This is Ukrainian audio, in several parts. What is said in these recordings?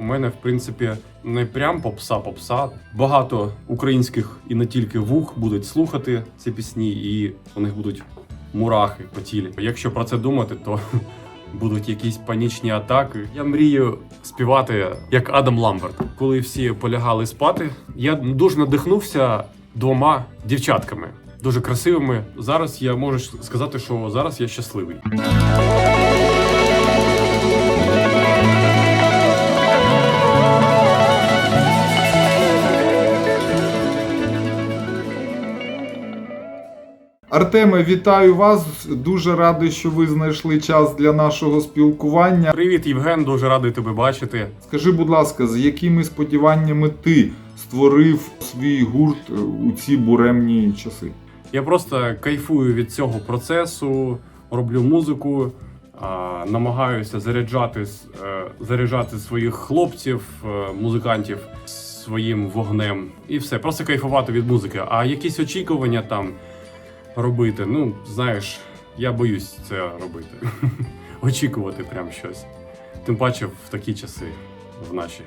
У мене, в принципі, не прям попса-попса. Багато українських і не тільки вух будуть слухати ці пісні, і у них будуть мурахи по тілі. Якщо про це думати, то будуть якісь панічні атаки. Я мрію співати як Адам Ламберт. Коли всі полягали спати, я дуже надихнувся двома дівчатками. Дуже красивими. Зараз я можу сказати, що зараз я щасливий. Артеме, вітаю вас. Дуже радий, що ви знайшли час для нашого спілкування. Привіт, Євген, дуже радий тебе бачити. Скажи, будь ласка, з якими сподіваннями ти створив свій гурт е, у ці буремні часи? Я просто кайфую від цього процесу, роблю музику, намагаюся заряджати, е, заряджати своїх хлопців, е, музикантів своїм вогнем. І все, просто кайфувати від музики. А якісь очікування там робити, ну, знаєш, я боюсь це робити. Очікувати прям щось. Тим паче в такі часи, в наші.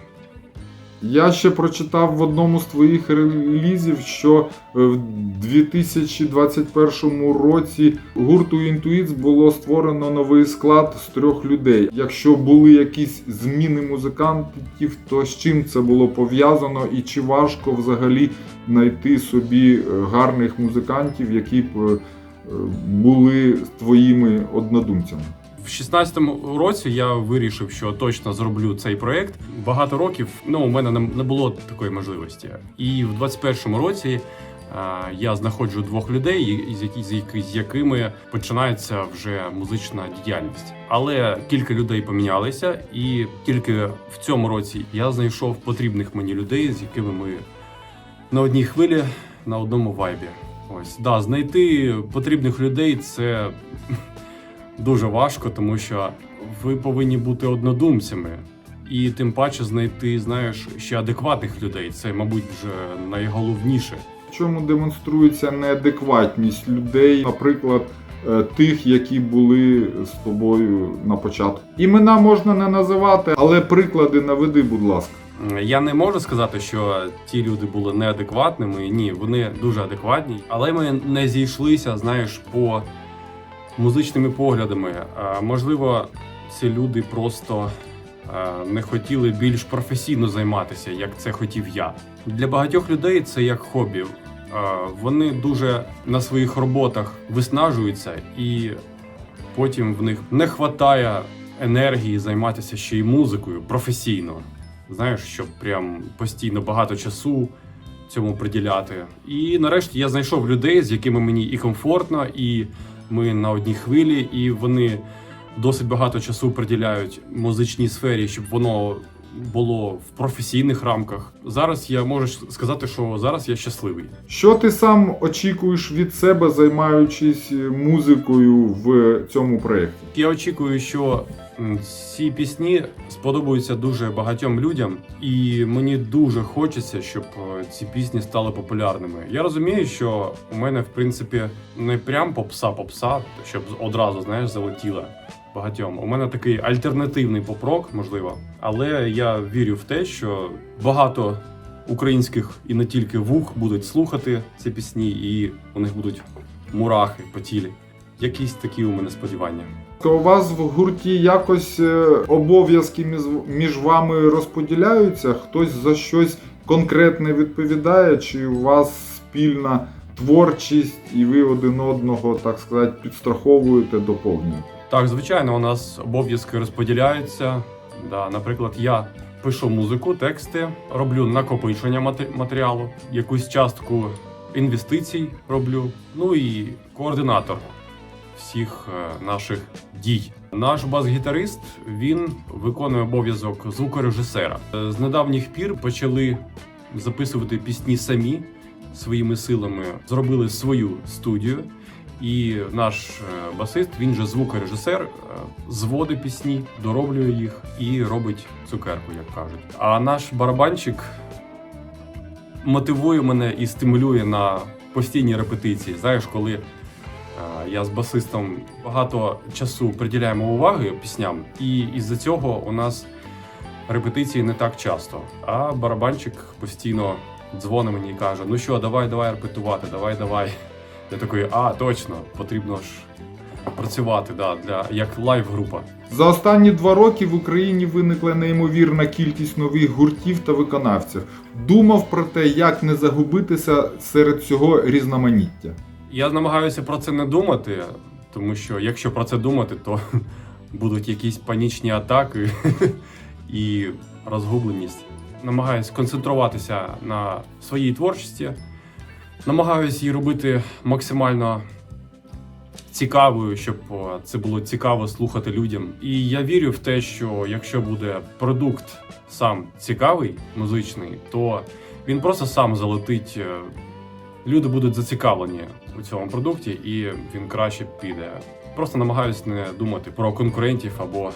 Я ще прочитав в одному з твоїх релізів, що е, в 2021 році гурту Intuits було створено новий склад з трьох людей. Якщо були якісь зміни музикантів, то з чим це було пов'язано, і чи важко взагалі знайти собі е, гарних музикантів, які б е, були твоїми однодумцями? В 16-му році я вирішив, що точно зроблю цей проект. Багато років ну у мене не було такої можливості. І в 21-му році а, я знаходжу двох людей, з якими починається вже музична діяльність. Але кілька людей помінялися, і тільки в цьому році я знайшов потрібних мені людей, з якими ми на одній хвилі, на одному вайбі. Ось да, знайти потрібних людей це дуже важко, тому що ви повинні бути однодумцями. І тим паче знайти, знаєш, ще адекватних людей. Це, мабуть, вже найголовніше. В чому демонструється неадекватність людей, наприклад, е, тих, які були з тобою на початку. Імена можна не називати, але приклади наведи, будь ласка. Я не можу сказати, що ті люди були неадекватними. Ні, вони дуже адекватні, але ми не зійшлися, знаєш, по музичними поглядами. Можливо, ці люди просто не хотіли більш професійно займатися, як це хотів я. Для багатьох людей це як хобі. Вони дуже на своїх роботах виснажуються, і потім в них не вистачає енергії займатися ще й музикою професійно. Знаєш, щоб прям постійно багато часу цьому приділяти. І нарешті я знайшов людей, з якими мені і комфортно, і ми на одній хвилі, і вони досить багато часу приділяють музичній сфері, щоб воно було в професійних рамках. Зараз я можу сказати, що зараз я щасливий. Що ти сам очікуєш від себе, займаючись е, музикою в цьому проєкті? Я очікую, що ці пісні сподобаються дуже багатьом людям, і мені дуже хочеться, щоб е, ці пісні стали популярними. Я розумію, що у мене в принципі не прям попса-попса, щоб одразу знаєш залетіла багатьом. У мене такий альтернативний поп-рок, можливо, але я вірю в те, що багато українських і не тільки вух будуть слухати ці пісні, і у них будуть мурахи по тілі. Якісь такі у мене сподівання. То у вас в гурті якось е, обов'язки між, вами розподіляються? Хтось за щось конкретне відповідає, чи у вас спільна творчість, і ви один одного, так сказати, підстраховуєте, доповнюєте? Так, звичайно, у нас обов'язки розподіляються. Да, наприклад, я пишу музику, тексти, роблю накопичення мате- матеріалу, якусь частку інвестицій роблю. Ну і координатор всіх е, наших дій. Наш бас-гітарист він виконує обов'язок звукорежисера. Е, З недавніх пір почали записувати пісні самі своїми силами, зробили свою студію. І наш е, басист, він же звукорежисер, зводить пісні, дороблює їх і робить цукерку, як кажуть. А наш барабанщик мотивує мене і стимулює на постійні репетиції. Знаєш, коли я з басистом багато часу приділяємо уваги пісням, і із-за цього у нас репетиції не так часто. А барабанчик постійно дзвонить мені і каже: Ну що, давай, давай репетувати, давай, давай. Я такий, а, точно, потрібно ж працювати, да, для, як лайв-група. За останні два роки в Україні виникла неймовірна кількість нових гуртів та виконавців. Думав про те, як не загубитися серед цього різноманіття. Я намагаюся про це не думати, тому що якщо про це думати, то будуть якісь панічні атаки і розгубленість. Намагаюся концентруватися на своїй творчості, намагаюся її робити максимально цікавою, щоб це було цікаво слухати людям. І я вірю в те, що якщо буде продукт сам цікавий, музичний, то він просто сам залетить. е, Люди будуть зацікавлені у цьому продукті, і він краще піде. Просто намагаюся не думати про конкурентів або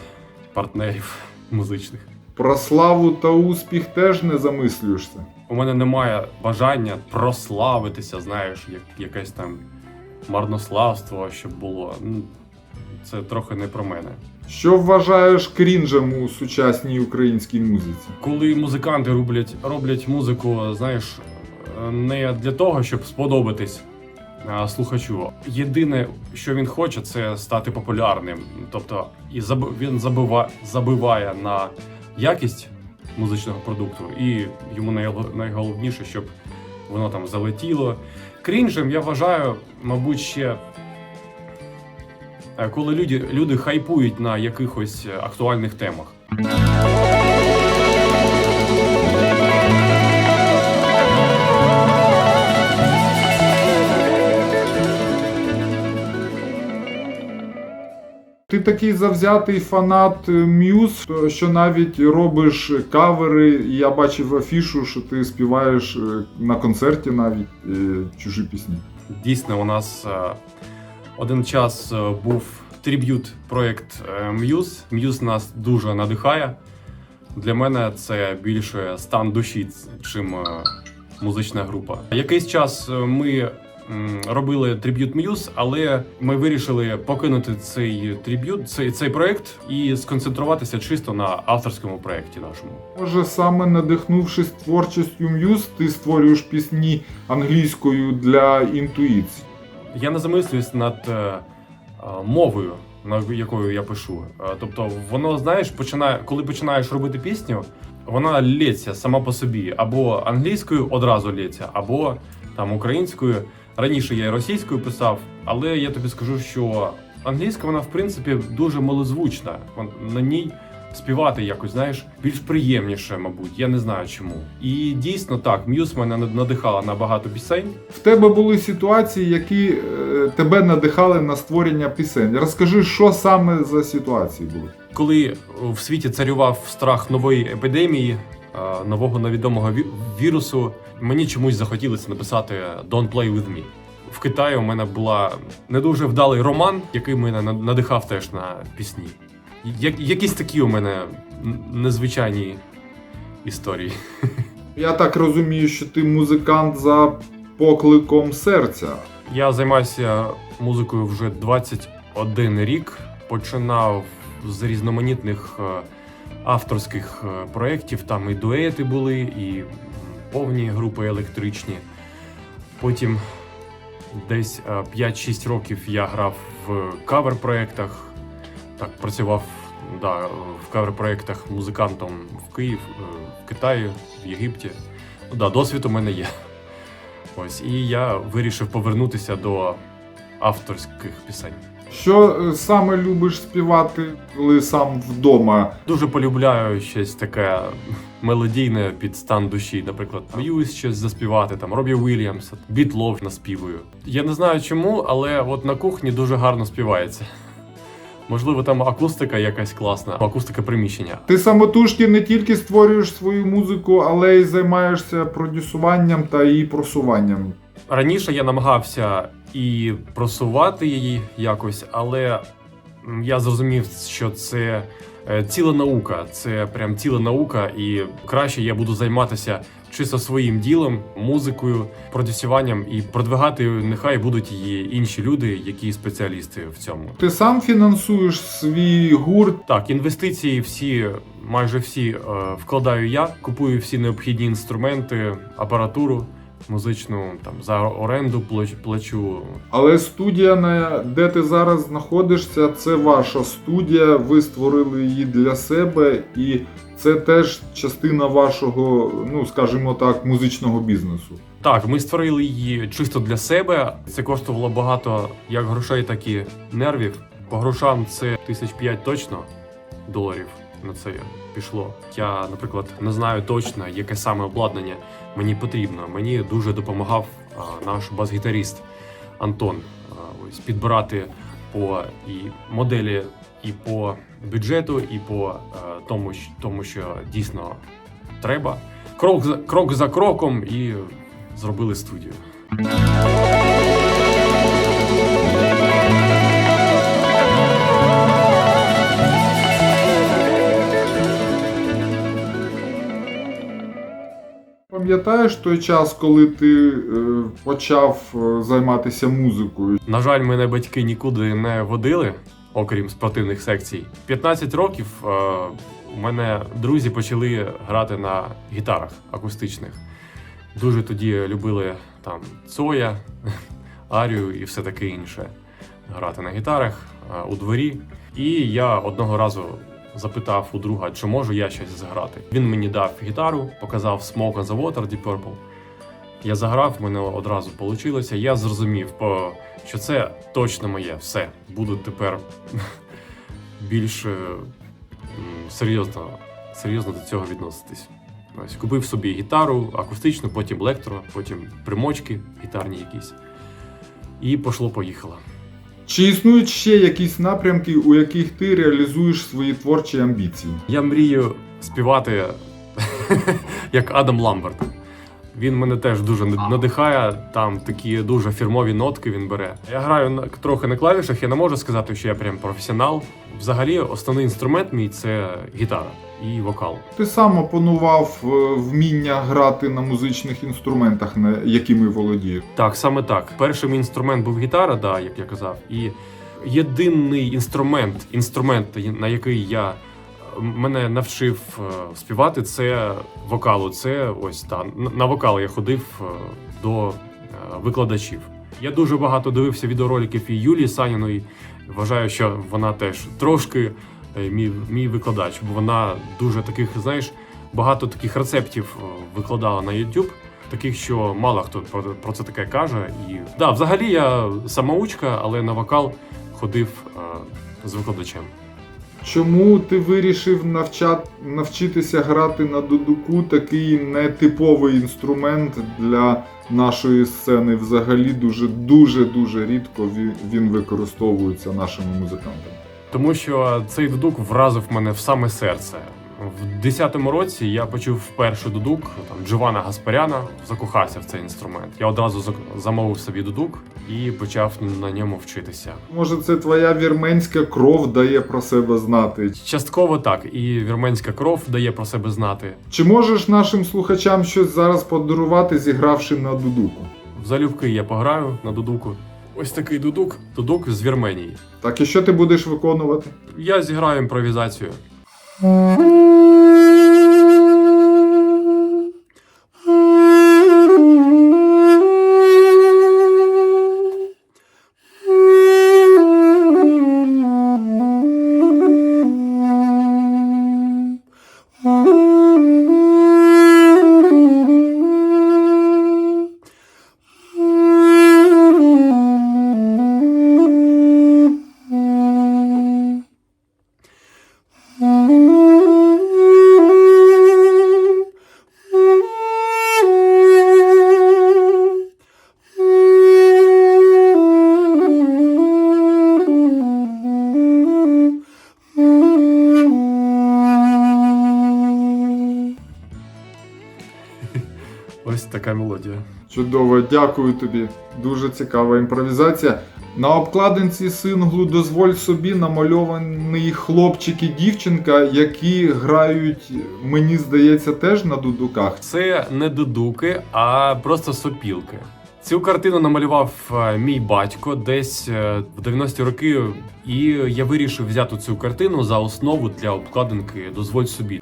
партнерів музичних. Про славу та успіх теж не замислюєшся. У мене немає бажання прославитися, знаєш, як якесь там марнославство, щоб було. Ну, Це трохи не про мене. Що вважаєш крінжем у сучасній українській музиці? Коли музиканти роблять, роблять музику, знаєш, не для того, щоб сподобатись слухачу. Єдине, що він хоче, це стати популярним. Тобто, і він забива, забиває на якість музичного продукту, і йому найго- найголовніше, щоб воно там залетіло. Крінжем я вважаю, мабуть, ще. е, Коли люди, люди хайпують на якихось е, актуальних темах. Такий завзятий фанат е, М'юз, що навіть робиш кавери. І Я бачив афішу, що ти співаєш е, на концерті навіть е, чужі пісні. Дійсно, у нас один час був триб'ют проект Muse. Muse нас дуже надихає. Для мене це більше стан душі, чим музична група. Якийсь час ми робили триб'ют Muse, але ми вирішили покинути цей триб'ют, цей, цей проект і сконцентруватися чисто на авторському проєкті нашому. Може, саме надихнувшись творчістю М'юз, ти створюєш пісні англійською для інтуїції. Я не замислююсь над е, е, мовою, на якою я пишу. Е, тобто, воно, знаєш, починає, коли починаєш робити пісню, вона лється сама по собі. Або англійською одразу лється, або там українською. Раніше я і російською писав, але я тобі скажу, що англійська вона в принципі дуже милозвучна. Вон- На ній співати якось, знаєш, більш приємніше, мабуть. Я не знаю чому. І дійсно так, М'юз мене надихала на багато пісень. В тебе були ситуації, які е, тебе надихали на створення пісень. Розкажи, що саме за ситуації були? Коли в світі царював страх нової епідемії, нового невідомого вірусу, мені чомусь захотілося написати Don't play with me. В Китаї у мене була не дуже вдалий роман, який мене на- надихав теж на пісні. Я- якісь такі у мене незвичайні історії. Я так розумію, що ти музикант за покликом серця. Я займаюся музикою вже 21 рік. Починав з різноманітних е, авторських е, проєктів. Там і дуети були, і повні групи електричні. Потім десь е, 5-6 років я грав в кавер-проєктах. Так, працював да, в кавер-проєктах музикантом в Київ, е, в Китаї, в Єгипті. Ну да, досвід у мене є. Ось, і я вирішив повернутися до авторських пісень. Що е, саме любиш співати, коли сам вдома? Дуже полюбляю щось таке мелодійне під стан душі. Наприклад, М'юз щось заспівати, там Робі Уільямс, Бітлов наспівую. Я не знаю чому, але от на кухні дуже гарно співається. Можливо, там акустика якась класна, акустика приміщення. Ти самотужки не тільки створюєш свою музику, але й займаєшся продюсуванням та її просуванням. Раніше я намагався і просувати її якось, але я зрозумів, що це е, ціла наука. Це прям ціла наука, і краще я буду займатися чисто своїм ділом, музикою, продюсуванням і продвигати нехай будуть її інші люди, які спеціалісти в цьому. Ти сам фінансуєш свій гурт. Так, інвестиції всі, майже всі е, вкладаю я, купую всі необхідні інструменти, апаратуру музичну, там за оренду плач- плачу. Але студія, на де ти зараз знаходишся, це ваша студія. Ви створили її для себе, і це теж частина вашого, ну скажімо так, музичного бізнесу. Так, ми створили її чисто для себе. Це коштувало багато як грошей, так і нервів. По грошам це тисяч п'ять точно доларів на це пішло. Я, наприклад, не знаю точно, яке саме обладнання мені потрібно. Мені дуже допомагав наш бас-гітаріст Антон. Ось підбирати по і моделі, і по бюджету, і по е, тому, тому, що дійсно треба. Крок за крок за кроком і зробили студію. Пам'ятаєш той час, коли ти е, почав е, займатися музикою? На жаль, мене батьки нікуди не водили, окрім спортивних секцій. 15 років е, у мене друзі почали грати на гітарах акустичних. Дуже тоді любили там Цоя, Арію і все таке інше. Грати на гітарах е, у дворі. І я одного разу запитав у друга, чи можу я щось зграти. Він мені дав гітару, показав Smoke on the Water Deep Purple. Я заграв, мене одразу вийшло. Я зрозумів, що це точно моє. Все. Буду тепер більш е, серйозно, серйозно до цього відноситись. Ось купив собі гітару акустичну, потім електро, потім примочки гітарні якісь. І пошло-поїхало. Чи існують ще якісь напрямки, у яких ти реалізуєш свої творчі амбіції? Я мрію співати як Адам Ламберт. Він мене теж дуже надихає. Там такі дуже фірмові нотки він бере. Я граю на трохи на клавішах. Я не можу сказати, що я прям професіонал. Взагалі, основний інструмент мій це гітара і вокал. Ти сам опанував е, вміння грати на музичних інструментах, на якими володієш. Так, саме так. Перший мій інструмент був гітара, да, як я казав. І єдиний інструмент, інструмент, на який я мене навчив е, співати, це вокалу. Це ось та на- вокал я ходив е, до е, викладачів. Я дуже багато дивився відеороликів і Юлії Саніної. Вважаю, що вона теж трошки е, мій, мій викладач, бо вона дуже таких, знаєш, багато таких рецептів е, викладала на YouTube, таких, що мало хто про, це таке каже. І да, взагалі я самоучка, але на вокал ходив е, з викладачем. Чому ти вирішив навчат, навчитися грати на дудуку такий нетиповий інструмент для нашої сцени? Взагалі дуже дуже дуже рідко він використовується нашими музикантами. Тому що цей дудук вразив мене в саме серце. В 10-му році я почув вперше дудук там Джована Гаспаряна, закохався в цей інструмент. Я одразу замовив собі дудук і почав на ньому вчитися. Може, це твоя вірменська кров дає про себе знати? Частково так, і вірменська кров дає про себе знати. Чи можеш нашим слухачам щось зараз подарувати, зігравши на дудуку? В залюбки я пограю на дудуку. Ось такий дудук, дудук з Вірменії. Так і що ти будеш виконувати? Я зіграю імпровізацію. Така мелодія. Чудово, дякую тобі. Дуже цікава імпровізація. На обкладинці синглу дозволь собі намальований хлопчик і дівчинка, які грають, мені здається, теж на дудуках. Це не дудуки, а просто сопілки. Цю картину намалював е, мій батько десь е, в 90-ті роки, і я вирішив взяти цю картину за основу для обкладинки Дозволь собі.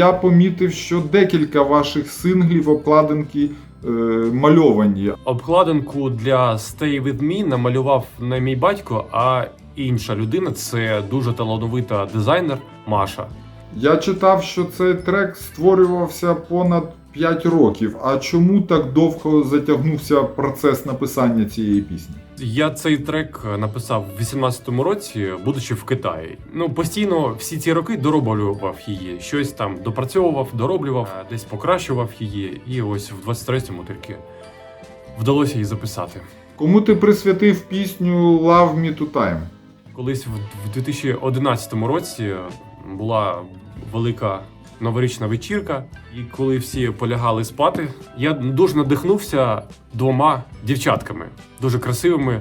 Я помітив, що декілька ваших синглів обкладинки е, мальовані. Обкладинку для Stay With Me намалював не мій батько, а інша людина. Це дуже талановита дизайнер Маша. Я читав, що цей трек створювався понад 5 років. А чому так довго затягнувся процес написання цієї пісні? Я цей трек написав в 18-му році, будучи в Китаї. Ну постійно всі ці роки дороблював її. Щось там допрацьовував, дороблював, е, десь покращував її. І ось в 23-му тільки вдалося її записати. Кому ти присвятив пісню Love Me to Time? Колись в в 2011 році була велика новорічна вечірка, і коли всі полягали спати, я дуже надихнувся двома дівчатками, дуже красивими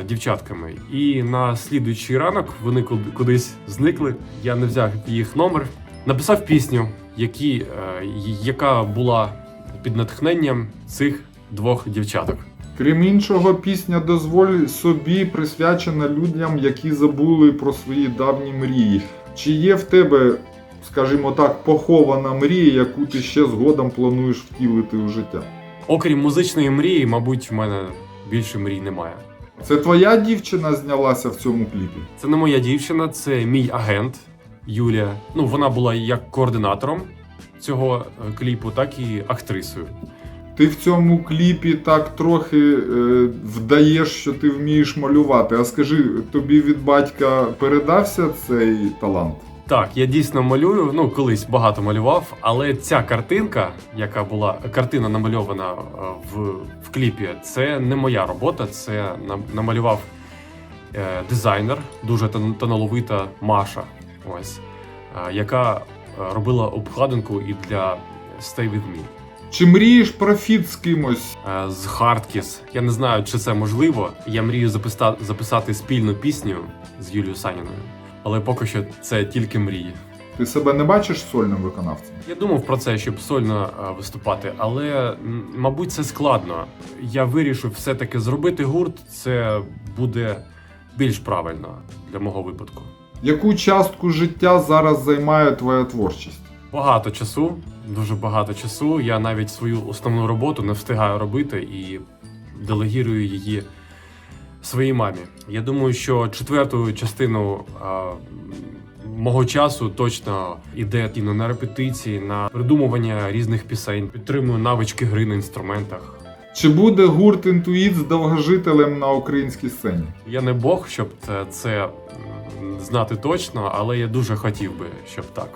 е, дівчатками. І на слідуючий ранок вони куд- кудись зникли. Я не взяв їх номер, написав пісню, які, е, яка була під натхненням цих двох дівчаток. Крім іншого, пісня Дозволь собі присвячена людям, які забули про свої давні мрії. Чи є в тебе, скажімо так, похована мрія, яку ти ще згодом плануєш втілити у життя? Окрім музичної мрії, мабуть, в мене більше мрій немає. Це твоя дівчина знялася в цьому кліпі? Це не моя дівчина, це мій агент Юлія. Ну, вона була як координатором цього е, кліпу, так і актрисою. Ти в цьому кліпі так трохи е, вдаєш, що ти вмієш малювати. А скажи, тобі від батька передався цей талант? Так, я дійсно малюю. Ну, колись багато малював, але ця картинка, яка була картина намальована е, в, в кліпі, це не моя робота. Це нам- намалював е, дизайнер, дуже тан- Маша. Ось, е, яка е, робила обкладинку і для Stay With Me. Чи мрієш про фіт з кимось? Е, з Хардкіс. Я не знаю, чи це можливо. Я мрію записта- записати спільну пісню з Юлією Саніною, але поки що це тільки мрії. Ти себе не бачиш сольним виконавцем? Я думав про це, щоб сольно е, виступати, але мабуть це складно. Я вирішив все-таки зробити гурт. Це буде більш правильно для мого випадку. Яку частку життя зараз займає твоя творчість? Багато часу, дуже багато часу. Я навіть свою основну роботу не встигаю робити і делегірую її своїй мамі. Я думаю, що четверту частину а, мого часу точно іде і на репетиції, на придумування різних пісень, підтримую навички гри на інструментах. Чи буде гурт інтуїт з довгожителем на українській сцені? Я не Бог, щоб це, це знати точно, але я дуже хотів би, щоб так.